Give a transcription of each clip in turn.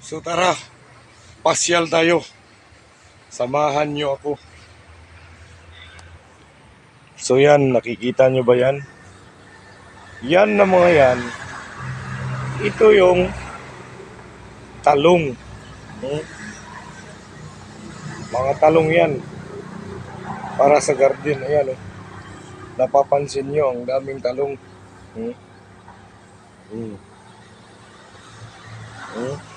So tara, pasyal tayo. Samahan nyo ako. So yan, nakikita nyo ba yan? Yan na mga yan. Ito yung talong. Hmm? Mga talong yan. Para sa garden. Ayan oh. Napapansin nyo, ang daming talong. Hmm? Hmm. Hmm?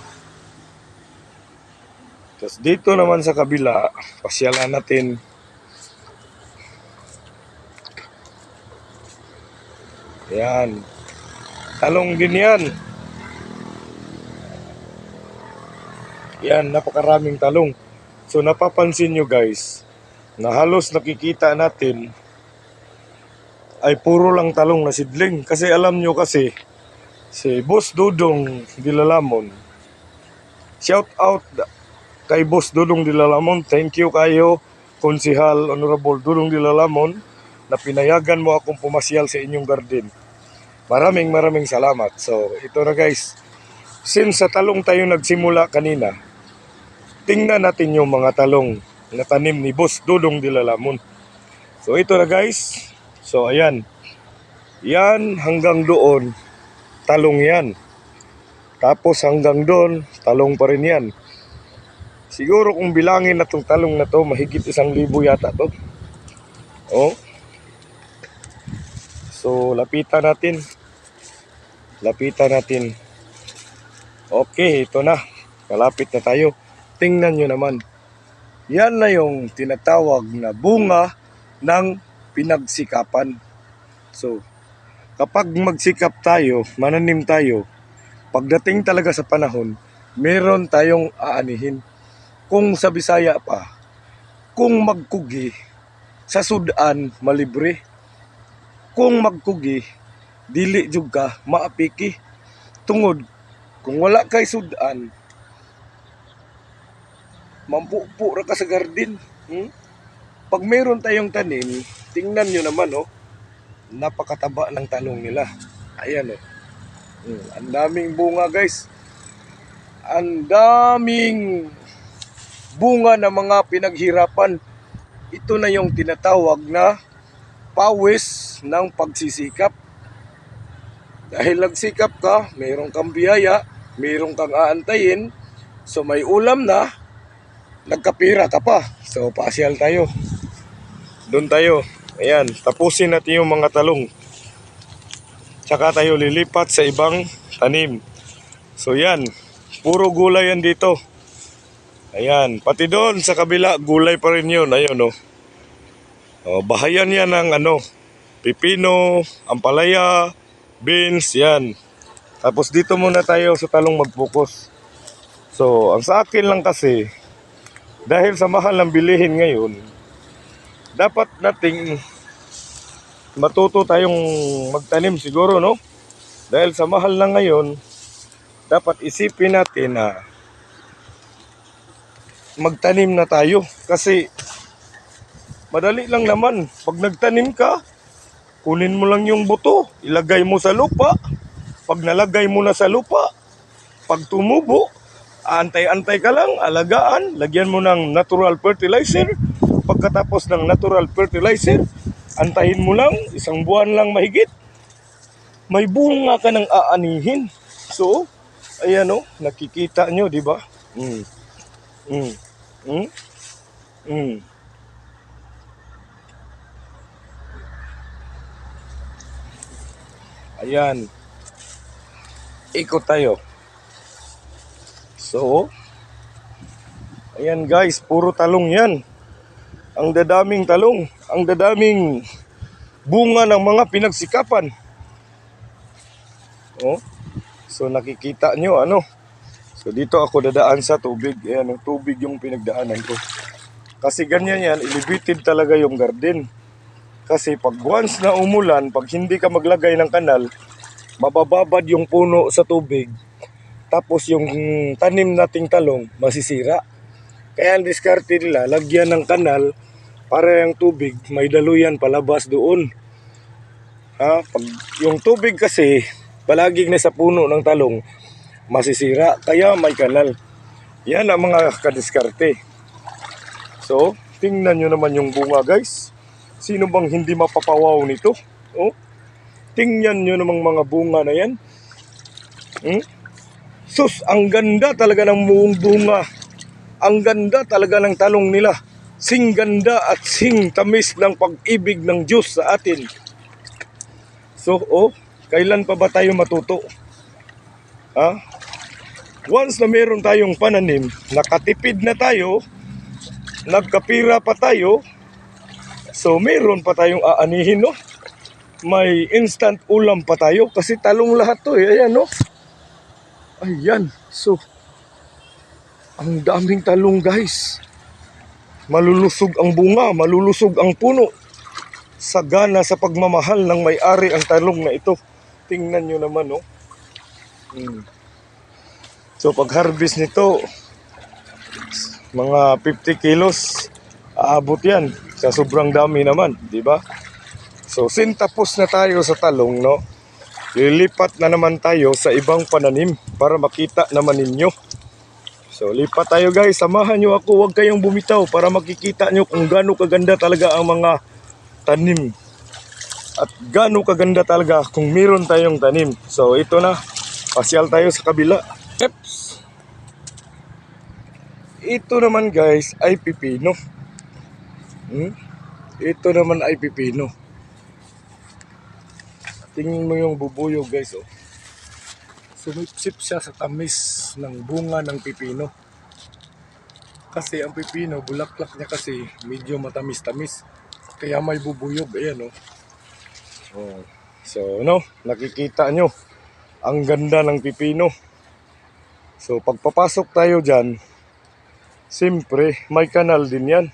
Tapos dito naman sa kabila, pasyalan natin. Yan. Talong din yan. Yan, napakaraming talong. So napapansin nyo guys, na halos nakikita natin ay puro lang talong na sidling. Kasi alam nyo kasi, si Boss Dudong Dilalamon, shout out kay Boss Dudong Dilalamon. Thank you kayo, Konsihal Honorable Dudong Dilalamon, na pinayagan mo akong pumasyal sa inyong garden. Maraming maraming salamat. So, ito na guys. Since sa talong tayo nagsimula kanina, tingnan natin yung mga talong na tanim ni Boss Dudong Dilalamon. So, ito na guys. So, ayan. Yan hanggang doon, talong yan. Tapos hanggang doon, talong pa rin yan. Siguro kung bilangin na tong talong na to, mahigit isang libo yata to. Oh. So, lapitan natin. Lapitan natin. Okay, ito na. Kalapit na tayo. Tingnan nyo naman. Yan na yung tinatawag na bunga ng pinagsikapan. So, kapag magsikap tayo, mananim tayo, pagdating talaga sa panahon, meron tayong aanihin. Kung sa Bisaya pa, kung magkugi, sa sudan, malibre. Kung magkugi, dili ka, maapiki. Tungod, kung wala kay sudan, mampupo ra ka sa garden. Hmm? Pag meron tayong tanim, tingnan nyo naman, oh, napakataba ng talong nila. Ayan, oh. Hmm, ang daming bunga, guys. Ang daming bunga na mga pinaghirapan. Ito na yung tinatawag na pawis ng pagsisikap. Dahil nagsikap ka, mayroon kang biyaya, mayroon kang aantayin, so may ulam na, nagkapira ka pa. So, pasyal tayo. Doon tayo. Ayan, tapusin natin yung mga talong. Tsaka tayo lilipat sa ibang tanim. So, yan. Puro gulay yan dito. Ayan, pati doon sa kabila, gulay pa rin yun. Ayun, oh. Oh, bahayan yan ng ano, pipino, ampalaya, beans, yan. Tapos dito muna tayo sa talong mag-focus. So, ang sa akin lang kasi, dahil sa mahal ng bilihin ngayon, dapat nating matuto tayong magtanim siguro, no? Dahil sa mahal na ngayon, dapat isipin natin na magtanim na tayo. Kasi madali lang naman. Pag nagtanim ka, kunin mo lang yung buto, ilagay mo sa lupa. Pag nalagay mo na sa lupa, pag tumubo, antay-antay ka lang, alagaan, lagyan mo ng natural fertilizer. Pagkatapos ng natural fertilizer, antayin mo lang, isang buwan lang mahigit. May bunga ka ng aanihin. So, ayan o, nakikita nyo, di ba? Mm. Mm. Mm. Mm. Ayan. Ikot tayo. So, ayan guys, puro talong yan. Ang dadaming talong, ang dadaming bunga ng mga pinagsikapan. Oh, so nakikita nyo ano. So dito ako dadaan sa tubig. Ayan, yung tubig yung pinagdaanan ko. Kasi ganyan yan, elevated talaga yung garden. Kasi pag once na umulan, pag hindi ka maglagay ng kanal, mabababad yung puno sa tubig. Tapos yung tanim nating talong, masisira. Kaya ang diskarte nila, lagyan ng kanal para yung tubig may daluyan palabas doon. Ha? Pag yung tubig kasi palaging nasa puno ng talong, masisira. Kaya may kanal. Yan ang mga kadiskarte. So, tingnan nyo naman yung bunga guys. Sino bang hindi mapapawaw nito? Oh, tingnan nyo namang mga bunga na yan. Hmm? Sus, ang ganda talaga ng buong bunga. Ang ganda talaga ng talong nila. Sing ganda at sing tamis ng pag-ibig ng Diyos sa atin. So, oh, kailan pa ba tayo matuto? Ha? Once na meron tayong pananim, nakatipid na tayo, nagkapira pa tayo, so meron pa tayong aanihin, no? May instant ulam pa tayo kasi talong lahat to eh. Ayan, no? Ayan. So, ang daming talong, guys. Malulusog ang bunga, malulusog ang puno. Sagana sa pagmamahal ng may-ari ang talong na ito. Tingnan nyo naman, no? Hmm. So, pag harvest nito, mga 50 kilos, aabot yan. Sa sobrang dami naman, di ba? So, sintapos na tayo sa talong, no? Lilipat na naman tayo sa ibang pananim para makita naman ninyo. So, lipat tayo guys. Samahan nyo ako. Huwag kayong bumitaw para makikita nyo kung gaano kaganda talaga ang mga tanim. At gaano kaganda talaga kung meron tayong tanim. So, ito na. Pasyal tayo sa kabila. Eps! Ito naman guys ay pipino. Hmm? Ito naman ay pipino. Tingnan mo yung bubuyog guys oh. Sumipsip siya sa tamis ng bunga ng pipino. Kasi ang pipino, bulaklak niya kasi medyo matamis-tamis. Kaya may bubuyog. Ayan oh. oh. So no, nakikita nyo. Ang ganda ng pipino. So pagpapasok tayo dyan, siyempre may kanal din yan.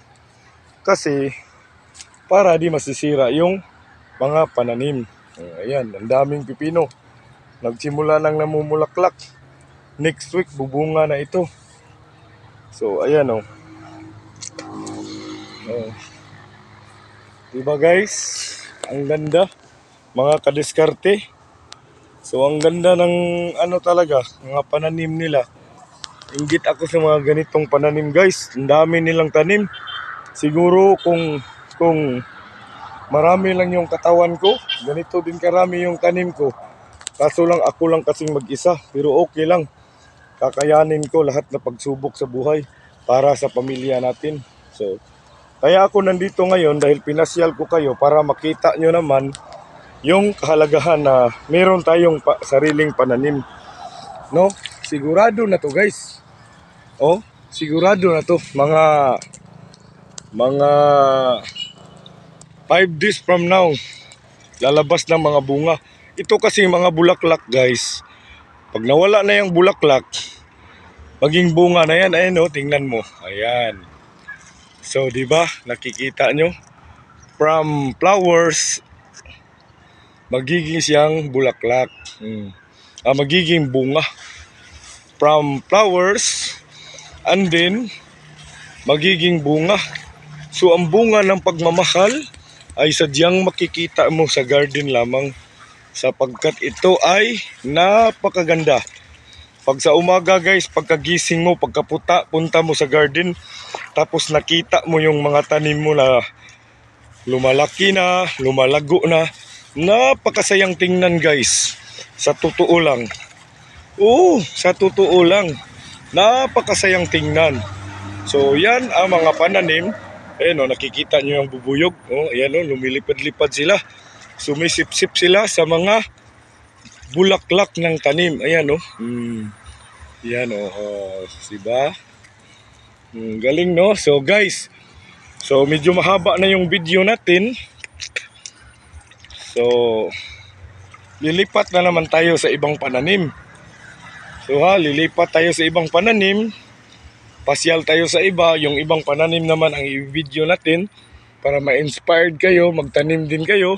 Kasi para di masisira yung mga pananim. Ayan, ang daming pipino. Nagsimula nang namumulaklak. Next week, bubunga na ito. So, ayan o. Oh. Oh. Diba guys? Ang ganda. Mga kadiskarte. So, ang ganda ng ano talaga, mga pananim nila. Ingit ako sa mga ganitong pananim guys. Ang dami nilang tanim. Siguro kung kung marami lang yung katawan ko, ganito din karami yung tanim ko. Kaso lang ako lang kasing mag-isa, pero okay lang. Kakayanin ko lahat na pagsubok sa buhay para sa pamilya natin. So, kaya ako nandito ngayon dahil pinasyal ko kayo para makita nyo naman yung kahalagahan na meron tayong pa- sariling pananim. No? Sigurado na to guys. Oh, sigurado na to. Mga mga 5 days from now, lalabas ng mga bunga. Ito kasi mga bulaklak guys. Pag nawala na yung bulaklak, maging bunga na yan. Ayan o, tingnan mo. Ayan. So, di ba? Nakikita nyo? From flowers, magiging siyang bulaklak. Hmm. Ah, magiging bunga. From flowers, and then, magiging bunga. So, ang bunga ng pagmamahal ay sadyang makikita mo sa garden lamang sapagkat ito ay napakaganda. Pag sa umaga guys, pagkagising mo, pagkaputa, punta mo sa garden, tapos nakita mo yung mga tanim mo na lumalaki na, lumalago na, napakasayang tingnan guys. Sa totoo lang. Oo, sa totoo lang. Napakasayang tingnan. So yan ang mga pananim. Ayan o, nakikita nyo yung bubuyog. O, ayan o, lumilipad-lipad sila. Sumisip-sip sila sa mga bulaklak ng tanim. Ayan o. Hmm. Yan o. Oh, diba? Hmm, galing no? So guys, so medyo mahaba na yung video natin. So, lilipat na naman tayo sa ibang pananim. So ha, lilipat tayo sa ibang pananim. Pasyal tayo sa iba, yung ibang pananim naman ang i-video natin para ma-inspired kayo, magtanim din kayo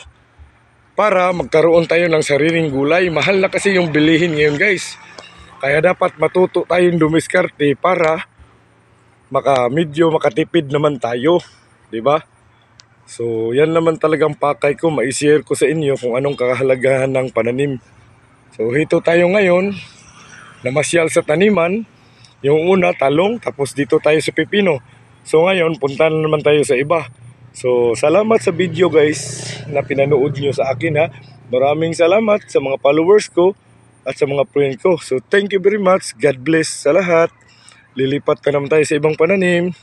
para magkaroon tayo ng sariling gulay. Mahal na kasi yung bilihin ngayon guys. Kaya dapat matuto tayong dumiskarte para maka medyo makatipid naman tayo, 'di ba? So, yan naman talagang pakay ko, mai-share ko sa inyo kung anong kahalagahan ng pananim. So, hito tayo ngayon namasyal sa taniman. Yung una, talong, tapos dito tayo sa pipino. So ngayon, punta na naman tayo sa iba. So, salamat sa video guys na pinanood nyo sa akin ha. Maraming salamat sa mga followers ko at sa mga friend ko. So, thank you very much. God bless sa lahat. Lilipat na naman tayo sa ibang pananim.